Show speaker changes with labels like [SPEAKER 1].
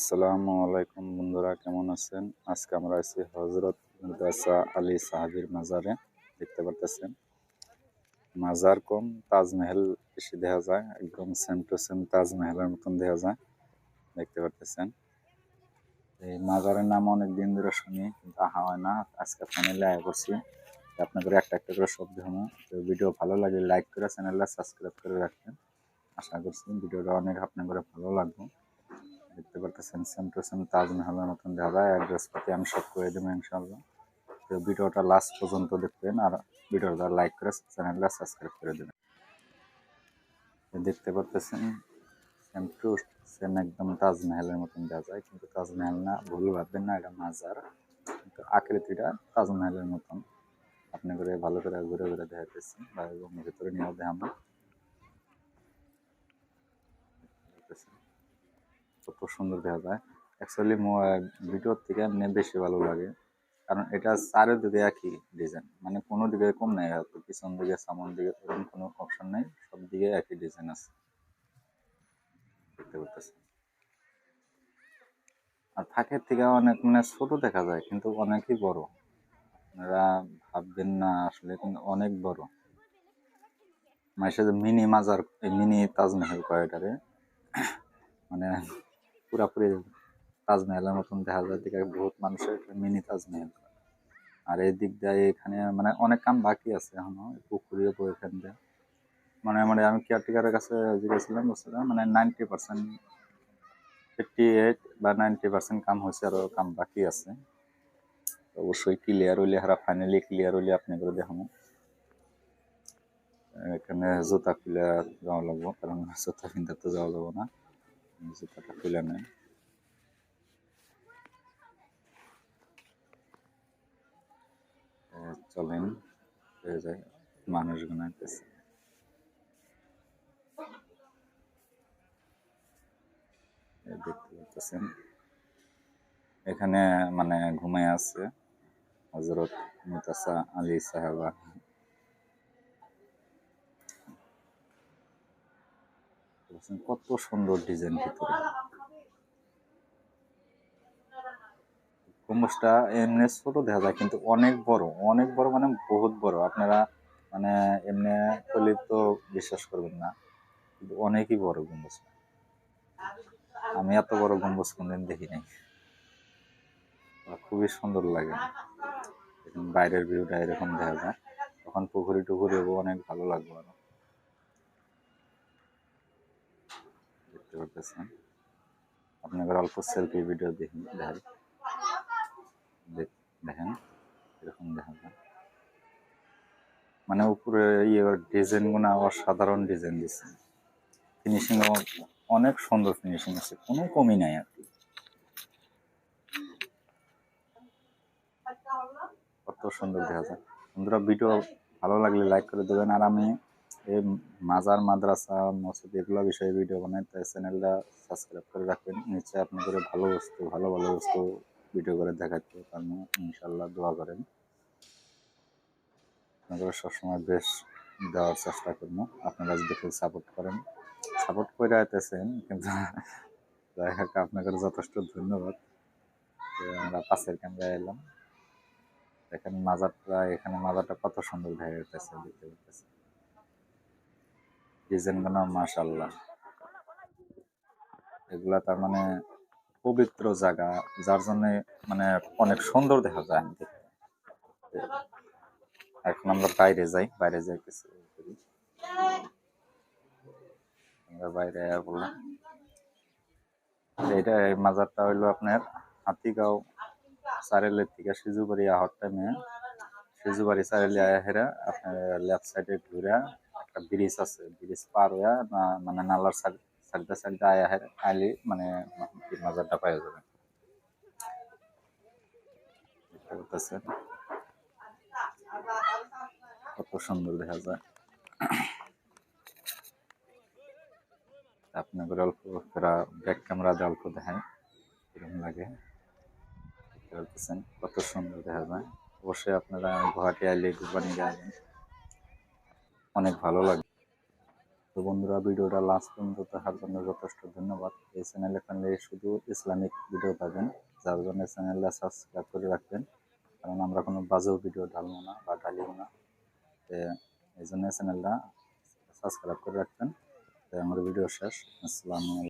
[SPEAKER 1] আসসালামু আলাইকুম বন্ধুরা, কেমন আছেন? আজকে আমরা আছি হজরত মুদাসা আলী সাহাবির মাজারে, দেখতে পারতেছেন। মাজার কম তাজমহল বেশি দেখা যায়, একদম সেম টু সেম তাজমহলের মতন দেখা যায়, দেখতে পারতেছেন। এই মাজারের নাম অনেক দিন ধরে শুনি আহা হয় না, আজকে ফাইনালি আয় করছি আপনাদের একটা একটা করে হব তো ভিডিও ভালো লাগে লাইক করে চ্যানেলটা সাবস্ক্রাইব করে রাখবেন। আশা করছি ভিডিওটা অনেক আপনাদের ভালো লাগবে। দেখতে পারতেছেন, সেম টু সেম তাজমহলের মতন যায় অ্যাড্রেস পাতি আমি সব করে দেবো ইনশাল্লাহ তো ভিডিওটা লাস্ট পর্যন্ত দেখবেন আর ভিডিওটা লাইক করে চ্যানেলটা সাবস্ক্রাইব করে দেবেন। দেখতে পারতেছেন, সেম টু সেম একদম তাজমহলের মতন দেখা যায় কিন্তু তাজমহল না, ভুল ভাববেন না, এটা মাজার। কিন্তু আকৃতিটা তাজমহলের মতন। আপনি করে ভালো করে ঘুরে ঘুরে দেখাতেছি বা এবং ভেতরে নিয়েও দেখাবো। কত সুন্দর দেখা যায়। অ্যাকচুয়ালি ভিডিওর থেকে এমনি বেশি ভালো লাগে। কারণ এটা চারিদিকে একই ডিজাইন মানে কোনো দিকে কম নাই, হয়তো পিছন দিকে, সামন দিকে এরকম কোনো অপশন নেই, সব দিকে একই ডিজাইন আছে। আর থাকের থেকে অনেক মানে ছোট দেখা যায়, কিন্তু অনেকই বড়। আপনারা ভাববেন না, আসলে কিন্তু অনেক বড়। মানে সাথে মিনি মাজার মিনি তাজমহল কয়টারে মানে পুরাপুরি তাজমহলের মতন দেখা যায় দিকে বহুত মানুষের মিনি তাজমহল। আর এই দিক দিয়ে এখানে মানে অনেক কাম বাকি আছে এখনও পুকুরিও বই এখান দিয়ে। মানে মানে আমি কেয়ারটেকারের কাছে জিজ্ঞাসিলাম বলছিলাম মানে নাইনটি পার্সেন্ট ফিফটি এইট বা নাইনটি পার্সেন্ট কাম হয়েছে আরও কাম বাকি আছে। অবশ্যই ক্লিয়ার হইলে, হারা ফাইনালি ক্লিয়ার হইলে আপনি করে দেখাবো। এখানে জুতা খুলে যাওয়া লাগবো, কারণ জুতা কিনতে তো যাওয়া যাব না। জুতাটা খুলে নেয় চলেন হয়ে যায় মানুষগুলো আসতেছে এই দেখতে পাচ্ছেন এখানে মানে ঘুমায় আছে হজরত মুতাসা আলী সাহেবা কত সুন্দর ডিজাইন ভিতরে। গম্বুজটা এমনি ছোট দেখা যায়, কিন্তু অনেক বড় অনেক বড় মানে বহুত বড়। আপনারা মানে এমনি করলে তো বিশ্বাস করবেন না, কিন্তু অনেকই বড় গম্বুজ আমি এত বড় গম্বুজ কোনদিন দেখি নাই। খুবই সুন্দর লাগে। বাইরের ভিউটা এরকম দেখা যায়। তখন পুকুরি টুকুরি অনেক ভালো লাগবে আরও। দেখতে পারতেছেন। আপনাদের অল্প সেলফি ভিডিও দেখি, দেখাই। দেখেন, এরকম দেখা যায় মানে উপরে ইয়ে ডিজাইনগুলো অসাধারণ ডিজাইন দিচ্ছে। ফিনিশিংও অনেক সুন্দর ফিনিশিং আছে, কোনো কমি নাই আর কি। কত সুন্দর দেখা যায়। বন্ধুরা ভিডিও ভালো লাগলে লাইক করে দেবেন। আর আমি এই মাজার, মাদ্রাসা, মসজিদ এগুলো বিষয়ে ভিডিও বানাই, তাই চ্যানেলটা সাবস্ক্রাইব করে রাখবেন। নিচে আপনাদের ভালো বস্তু, ভালো ভালো বস্তু ভিডিও করে দেখাতে পারব ইনশাল্লাহ দোয়া করেন। আপনারা সবসময় বেশ দেওয়ার চেষ্টা করব। আপনারা যদি খুব সাপোর্ট করেন। সাপোর্ট করে আইতেছেন, কিন্তু যাই হোক, আপনাদের যথেষ্ট ধন্যবাদ। আমরা পাশের ক্যামেরায় এলাম। দেখেন মাজারটা, এখানে মাজারটা কত সুন্দর দেখা যেতেছে দেখতে পাচ্ছেন ডিজাইনগুলো মাশাল্লাহ এগুলা তার মানে পবিত্র জায়গা, যার জন্য মানে অনেক সুন্দর দেখা যায় দেখতে এখন আমরা বাইরে যাই বাইরে যাই কিছু আমরা বাইরে বললাম। এই মাজারটা হইল আপনার হাতিগাঁও সারেলের থেকে সিজুবাড়ি আহর টাইমে সিজুবাড়ি সারেলি আয়া হেরা, আপনার লেফট সাইডে ঘুরে। একটা ব্রিজ আছে, ব্রিজ পার হয়ে মানে নালার সাইড, সাইডে আয়া আইলি মানে মাজারটা পাওয়া যাবে। কত সুন্দর দেখা যায়। আপনাদের অল্প ব্যাক ক্যামেরা দিয়ে অল্প দেখায় এরকম লাগে। কত সুন্দর দেখা যায়। অবশ্যই আপনারা গুয়াহাটি আইলে ঘুরবানি যাবেন অনেক ভালো লাগে। তো বন্ধুরা, ভিডিওটা লাস্ট পর্যন্ত দেখার জন্য যথেষ্ট ধন্যবাদ। এই চ্যানেলে এখানে শুধু ইসলামিক ভিডিও পাবেন। যার জন্য চ্যানেলটা সাবস্ক্রাইব করে রাখবেন। কারণ আমরা কোনো বাজেও ভিডিও ঢালবো না বা ঢালিও না। এই জন্য চ্যানেলটা সাবস্ক্রাইব করে রাখবেন। আমার ভিডিও শেষ। আসসালামু